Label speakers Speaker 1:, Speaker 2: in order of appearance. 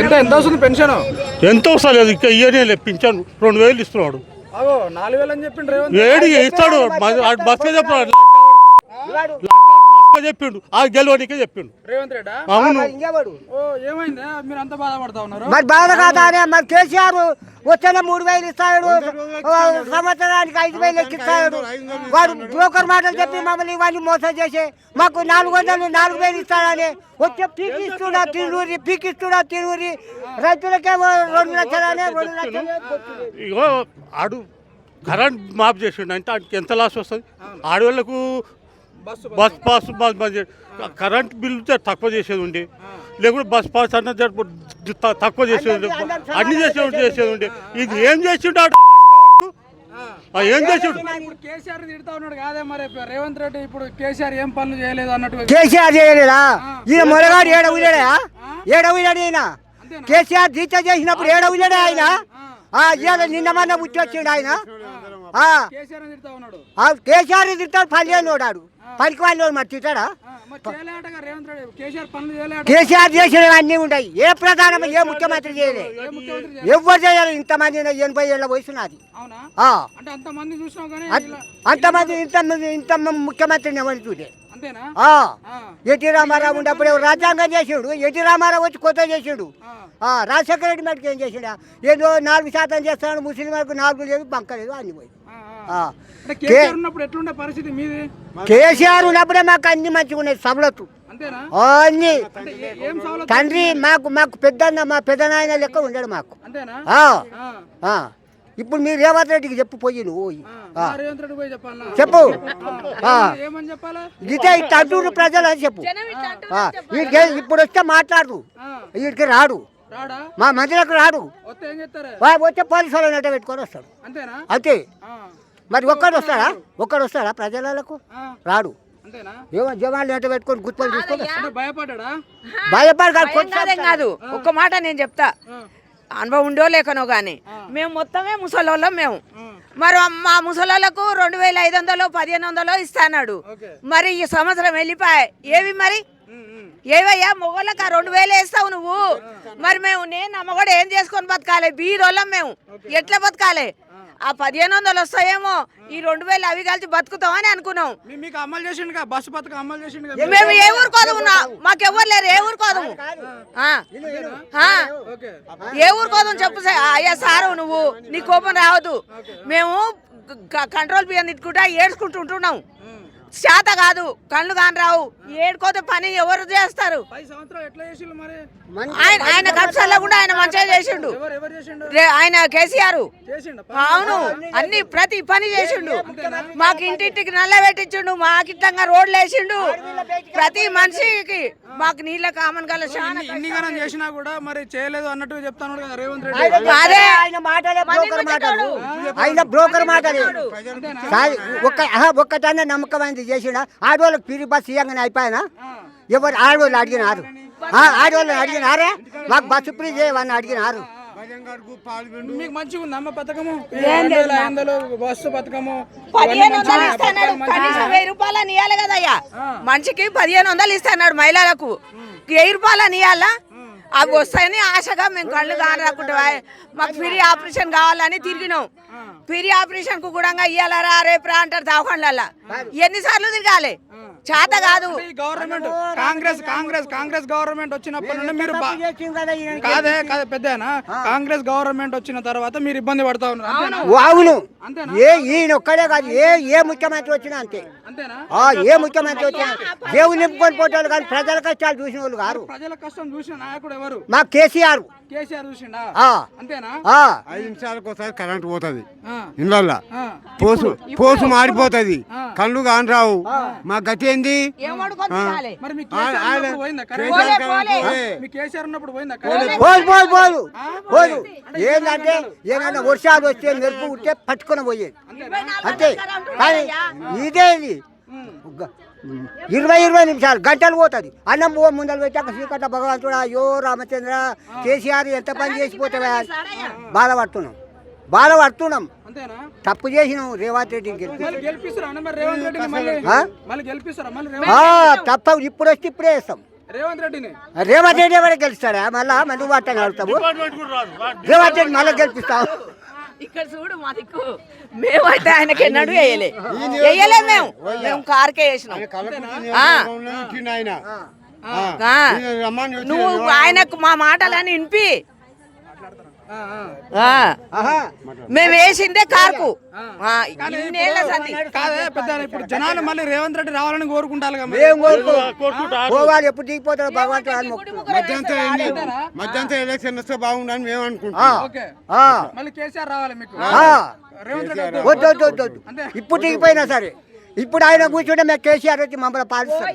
Speaker 1: ఎంత ఎంత వస్తుంది పెన్షన్?
Speaker 2: ఎంత వస్తలేదు ఇంకా ఇయనే పింఛను. రెండు వేలు ఇస్తున్నాడు.
Speaker 1: నాలుగు వేలు అని చెప్పిండు రేవంత్
Speaker 2: ఏడి ఇస్తాడు. బస్కే చెప్పాడు. చెప్పిండు. ఆ గెలవనికే చెప్పిండు.
Speaker 1: రేవంత్ రెడ్డా?
Speaker 2: అవును.
Speaker 3: ఇంకెవడు
Speaker 1: ఓ ఏమైంది? మీరు అంత బాధపడతా ఉన్నారు?
Speaker 3: మరి బాధ కాదానే మరి కేసీఆర్ వచ్చిన మూడు వేలు ఇస్తాడు. సంవత్సరానికి ఐదు వేలు ఎక్కిస్తాడు. వాడు బ్రోకర్ మాటలు చెప్పి మమ్మల్ని ఇవన్నీ మోసం చేసి మాకు నాలుగు వందలు నాలుగు వేలు ఇస్తాడని వచ్చే పీకిస్తున్నా తిరువురి పీకిస్తున్నా తిరువురి రైతులకేమో రెండు లక్షలనే రెండు లక్షలు.
Speaker 2: ఇగో ఆడు కరెంట్ మాఫ్ చేసిండు. అంటే ఆడికి ఎంత లాస్ వస్తుంది? ఆడవాళ్ళకు bus pass bus current bill తక్కువ చేసేది ఉండే. లేకుంటే బస్ పాస్ అన్న తక్కువ చేసేది అన్ని చేసేది చేసేది ఉండే. ఇది ఏం చేసిండు ఏం చేసిండు?
Speaker 1: ఇప్పుడు కేసీఆర్ తిడతా ఉన్నాడు కాదే మరి. రేవంత్ రెడ్డి ఇప్పుడు కేసీఆర్ ఏం పనులు చేయలేదు అన్నట్టు
Speaker 3: కేసీఆర్ చేయలేదా? ఈయన మొరగాడు ఏడ ఉయ్యాడా ఏడ ఉయ్యాడు ఈయన? కేసీఆర్ దీక్ష చేసినప్పుడు ఏడ ఉయ్యాడే ఆయన? ఇవాళ నిన్న మొన్న పుట్టి వచ్చిండు ఆయన. ఆ,
Speaker 1: కేసీఆర్ అని తిడతా
Speaker 3: పనికి వాళ్ళు మరి తిట్టాడా?
Speaker 1: కేసీఆర్
Speaker 3: చేసినవి అన్నీ ఉంటాయి. ఏ ప్రధాన ఏ ముఖ్యమంత్రి చేయలే.
Speaker 1: ఏ ముఖ్యమంత్రి చేయ-
Speaker 3: ఎవరు చేయాలి? ఇంతమంది ఎనభై ఏళ్ళ వయసు నాది. అంతమంది ఇంతమంది ఇంత ముఖ్యమంత్రిని ఎవరు చూడే ఎన్టీ రామారావు ఉన్నప్పుడు రాజ్యాంగం చేసిండు. ఎన్టీ రామారావు వచ్చి కొత్త చేసిండు. రాజశేఖర రెడ్డి మటుకు ఏం చేసిండా? ఏదో నాలుగు శాతం చేస్తాడు ముస్లింలకు నాలుగు లేదు బంక లేదు అన్ని పోయి
Speaker 1: కేసీఆర్ ఉన్నప్పుడు
Speaker 3: మాకు అన్ని మంచిగా ఉన్నాయి సభలతు
Speaker 1: అంతేనా?
Speaker 3: అన్ని.
Speaker 1: సవలతు
Speaker 3: తండ్రి మాకు మాకు పెద్ద మా పెద్దనాయన లెక్క ఉండడు మాకు.
Speaker 1: అంతేనా?
Speaker 3: ఆ,
Speaker 1: ఆ,
Speaker 3: ఆ. ఇప్పుడు మీరు రేవంత్ రెడ్డికి చెప్పు పోయి నువ్వు చెప్పు.
Speaker 1: ఆ,
Speaker 3: ఆ.
Speaker 1: ఏమని చెప్పాలా?
Speaker 3: ఇదే ఇట్లా అంటుండ్రు ప్రజలు అని చెప్పు. వీడికి ఇప్పుడు వస్తే మాట్లాడు.
Speaker 1: ఆ,
Speaker 3: వీడికి రాడు.
Speaker 1: రాడా?
Speaker 3: మా మందిరకు రాడు. వచ్చే పోలీసు వాళ్ళని పెట్టుకొని వస్తాడు.
Speaker 1: అంతేనా?
Speaker 3: అంతే.
Speaker 1: ఆ,
Speaker 3: మరి ఒక్కడు వస్తాడా? ఒక్కడు వస్తాడా ప్రజలకు? రాడు. జవాన్లు ఎంట పెట్టుకొని గుర్తులు తీసుకొని
Speaker 1: భయపడ్డా
Speaker 3: భయపడి కాదు,
Speaker 4: ఒక్క మాట నేను చెప్తా. అనుభవం ఉండో లేకనో కానీ మేము మొత్తమే ముసలోళ్ళం మేము. మరి మా ముసలోళ్ళకు రెండు వేల ఐదు వందలు పదిహేను వందలు ఇస్తాన్నాడు.
Speaker 1: ఓకే.
Speaker 4: మరి ఈ సంవత్సరం వెళ్ళిపోయాయి ఏవి మరి? ఏవయ్యా? మొగోళ్ళకి ఆ రెండు వేలు వేస్తావు నువ్వు. మరి మేము నేను అమ్మగోడు ఏం చేసుకొని బతకాలి? బీరోళ్ళం మేము. ఎట్లా బతకాలి? ఆ పదిహేను వందలు వస్తాయేమో. ఈ రెండు వేలు అవి కలిసి బతుకుతామని అనుకున్నాం.
Speaker 1: మీకు అమలు చేసిండు బస్సు పథకం అమలు చేసిండు
Speaker 4: మేము ఏ ఊరు కోదము మాకెవ్వరు లేరు ఏ ఊరు కోదము. ఏ ఊరు కోసం చెప్పు అయ్యా సారు నువ్వు నీ కోపం రావద్దు. మేము కంట్రోల్ బియ్యం తిట్టుకుంటా ఏడ్చుకుంటూ ఉంటున్నాం. శాత కాదు కళ్ళు కాని రావు ఏడుకోతే పని ఎవరు చేస్తారు?
Speaker 1: పది సంవత్సరాలు ఎట్లా చేసిండు మరి?
Speaker 4: ఆయన ఆయన కబ్సాల్లో కూడా ఆయన మంచిగా చేసిండు.
Speaker 1: ఎవరు ఎవరు చేసిండు?
Speaker 4: రే- ఆయన కేసీఆర్.
Speaker 1: చేసిండు?
Speaker 4: అవును. అన్ని ప్రతి పని చేసిండు. మాకు ఇంటింటికి నల్ల పెట్టించిండు మాకు ఇట్లంగా రోడ్లు వేసిండు. ప్రతి మనిషికి మాకు నీళ్ళ కామన్ గల చాలా
Speaker 1: ఇన్ని గణం చేసినా కూడా మరి చేయలేదు అన్నట్టు చెప్తాను రేవంత్ రెడ్డి.
Speaker 4: అదే.
Speaker 3: ఆయన మాటలే బ్రోకర్ మాటలు. ఆయన బ్రోకర్ మాటలే. సాయి ఒక్క ఆహా, ఒక్కటన్నా నమ్మకమైంది చేసిన ఆడవాళ్ళకి పిరి బస్సు ఇవ్వగానే అయిపోయినా? ఎవరు ఆడవాళ్ళు అడిగినారు? ఆ, ఆడవాళ్ళు అడిగినారే? మాకు బస్సు ఫ్రీ చేయమని అడిగినారు.
Speaker 1: మీకు మంచిగా ఉంది అమ్మ పథకము? వందలు బస్సు పథకము
Speaker 4: పదిహేను వందలు ఇస్తాడు కనీసం వెయ్యి రూపాయలు ఇవ్వాలి కదయ్యా. మనిషికి పదిహేను వందలు ఇస్తున్నాడు మహిళలకు. వెయ్యి రూపాయలు ఇవ్వాలా అవి వస్తాయని ఆశగా మేము కళ్ళు కానరాకుండా మాకు ఫ్రీ ఆపరేషన్ కావాలని తిరిగినాం. ఫ్రీ ఆపరేషన్కు కూడా ఇయ్యాలరా రేపు రా అంటారు దవాఖాన్లల్లా. ఎన్నిసార్లు తిరగాలి? చేత కాదు.
Speaker 1: ఈ గవర్నమెంట్ కాంగ్రెస్ కాంగ్రెస్ కాంగ్రెస్ గవర్నమెంట్ వచ్చినప్పటి నుండి మీరు
Speaker 3: కదా.
Speaker 1: కాదే కాదే పెద్దనా కాంగ్రెస్ గవర్నమెంట్ వచ్చిన తర్వాత మీరు ఇబ్బంది పడతా ఉన్నారు?
Speaker 3: అవును.
Speaker 1: అంతేనా?
Speaker 3: ఏ ఈయన ఒక్కడే కాదు. ఏ ఏ ముఖ్యమంత్రి వచ్చినా అంతే.
Speaker 1: అంతేనా?
Speaker 3: ఆ, ఏ ముఖ్యమంత్రి వచ్చినా దేవుని నింపుకొని పోతాడు కానీ ప్రజల కష్టాలు చూసిన వాళ్ళు కారు.
Speaker 1: ప్రజల కష్టం చూసిన నాయకుడు ఎవరు?
Speaker 3: మా కేసీఆర్.
Speaker 1: కేసీఆర్ చూసిండా? అంతేనా.
Speaker 5: ఐదు నిమిషాలకు ఒకసారి కరెంట్ పోతుంది. ఇండ్లల్ల.
Speaker 1: ఆ.
Speaker 5: పోసు పోసు మారిపోతుంది. కళ్ళు కాని రావు మా గతి ఏంది?
Speaker 3: పోదు ఏంటంటే ఏమన్నా వర్షాలు వస్తే మెరుపు ఉంటే పట్టుకొని పోయేది. అంతే కానీ ఇదే ఇది. గ- ఇరవై ఇరవై నిమిషాలు గంటలు పోతుంది. అన్నం పో ముందర పెట్టాక శ్రీకట్ట భగవంతుడా అయ్యో రామచంద్ర కేసీఆర్ ఎంత పని చేసిపోతావా బాధపడుతున్నాం. బాధపడుతున్నాం.
Speaker 1: అంతేనా?
Speaker 3: తప్పు చేసినాం రేవంత్ రెడ్డికి
Speaker 1: మళ్ళీ మళ్ళీ? మళ్ళీ మళ్ళీ
Speaker 3: తప్ప ఇప్పుడు వస్తే ఇప్పుడే వేస్తాం
Speaker 1: రేవంత్ రెడ్డిని?
Speaker 3: రేవంత్ రెడ్డి ఎవరు గెలుస్తాడా? మళ్ళా
Speaker 2: డిపార్ట్మెంట్ కూడా రాదు.
Speaker 3: రేవంత్ రెడ్డి మళ్ళీ గెలిపిస్తావు?
Speaker 4: ఇక్కడ చూడు మా దిక్కు మేమైతే ఆయనకి ఎన్నడూ వేయలే. వేయలే మేము. మేము కార్కే వేసినాం. నువ్వు ఆయనకు మా మాటలని వినిపి. మేము వేసిందే కార్కు.
Speaker 1: ఇప్పుడు జనాలు మళ్ళీ రేవంత్ రెడ్డి రావాలని కోరుకుంటారు
Speaker 3: ఎప్పుడు దిగిపోతాడు భగవంతుడు
Speaker 5: మధ్యంతరం ఎలక్షన్ వస్తే బాగుండని మేము
Speaker 3: వద్దు. ఇప్పుడు దిగిపోయినా సరే. ఇప్పుడు ఆయన కూర్చుంటే మేము కేసీఆర్ వచ్చి మమ్మల్ని పాలిస్తాం